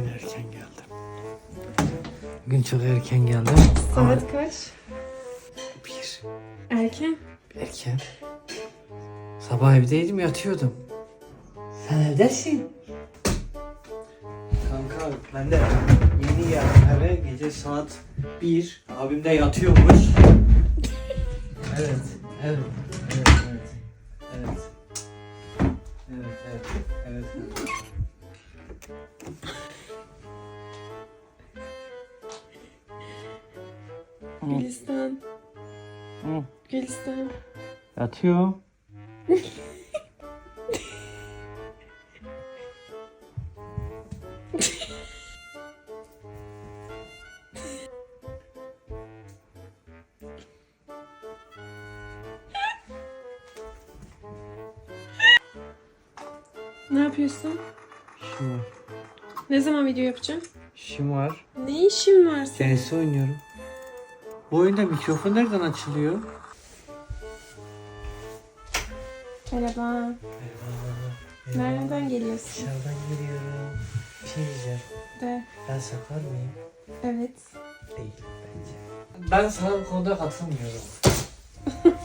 erken geldim. Bugün çok erken geldim. Ama Saat kaç? bir Erken. erken. Sabah evdeydim yatıyordum. Sen evdesin. Kanka ben de yeni geldim eve. Gece saat 1. Abim de yatıyormuş. Evet, evet, evet, evet. Evet. Evet, evet, evet. Gülistan. Hı. Gülistan. Yatıyor. Ne yapıyorsun? Şimdi, Ne zaman video yapacağım? işim var. Ne işin var senin? CS oynuyorum. Bu oyunda mikrofon nereden açılıyor? Merhaba. Nereden geliyorsun? Dışarıdan geliyorum. Bir şey diyeceğim. De. Ben sakar mıyım? Evet. Değil bence. Ben sana bu konuda katılmıyorum.